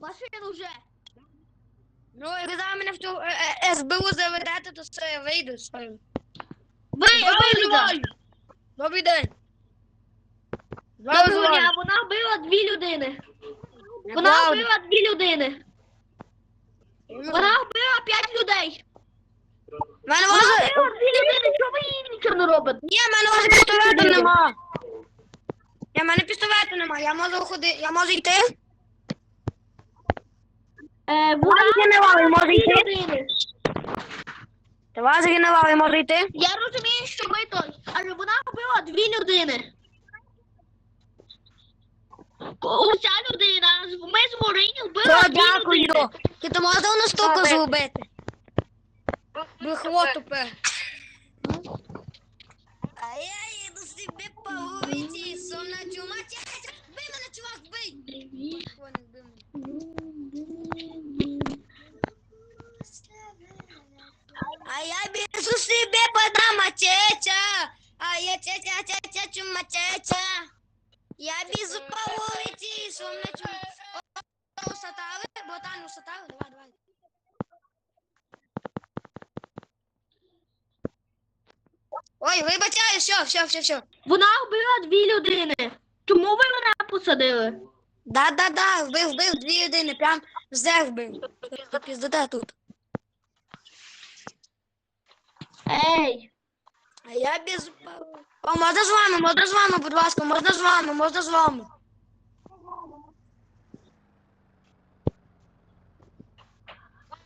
машину вже. Ну, зараз мене в ту е, е, СБУ заведете, то все, я вийду з своїм. Ви, виліза. Добрий день. Доброго визиваю. дня, вона вбила дві людини. Вона правда. вбила дві людини. Вона вбила п'ять людей. В мене Вона може... вбила дві людини, чого ви їй нічого не робите? Ні, в мене може пістолету нема. Ні, в мене пістолету нема. Я можу ходити, я можу йти? Е, Вона генерал, може йти? людини. Та може я йти? Я розумію, що ми той, але вона вбила дві людини. Уся людина, ми з Морині вбили Все, дві дякую. людини. Ти то можна воно Добре. зробити? Вихло тупе. А я їду собі по вулиці, сумна чума. Бий мене, чувак, бий! Ой, не бий мене. А я біжу собі по мачеча, а я чеча, чеча, чума, чеча. Я біжу по вулиці. О, Усатали, ботан, усатали, давай, давай. Ой, вибачаю, все, все, все, все. Вона вбила дві людини. Чому ви мене посадили? Да, да, да, вбив, вбив дві людини, прям взе вбив. Піздота тут. Ей, А я без... О, можна з вами, можна з вами, будь ласка, можна з вами, можна з вами.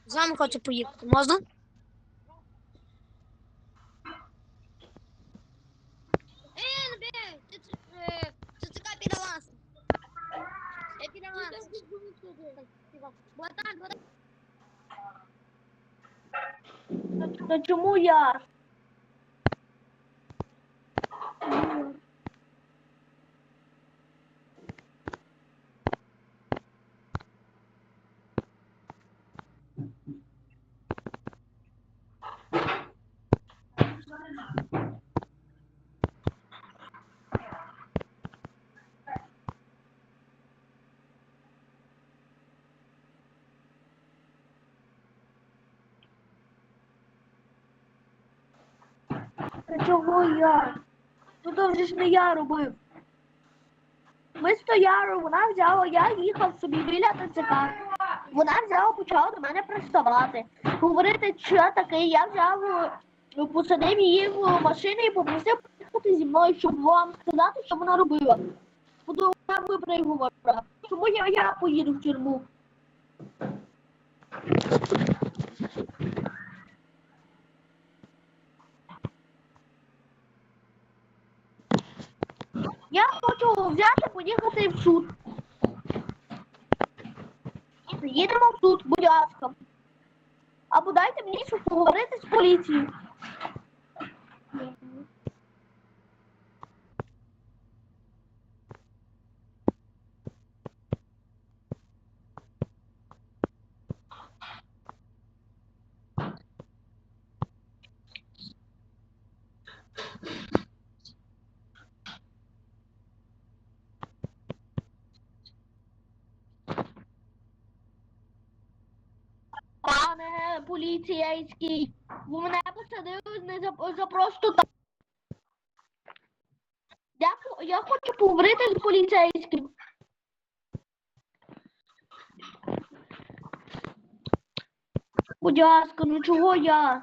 З вами хочу поїхати, можна? Е, така підаласа. Я 在中国医院 Ну то вже ж не я робив. Ми стояли, вона взяла, я їхав собі біля ТЦК. Вона взяла, почала до мене приставати. Говорити, що таке, я взяв, е, посадив її в машину і попросив приїхати зі мною, щоб вам сказати, що вона робила. Буду вона вибрає. Чому я, я поїду в тюрму? Я хочу взяти, поїхати в суд. Їдемо в суд, будь ласка. Або дайте мені щось поговорити з поліцією. Поліцейський, ви мене посадили не за, за просто так. Я, я хочу поговорити з поліцейським. Будь ласка, ну чого я?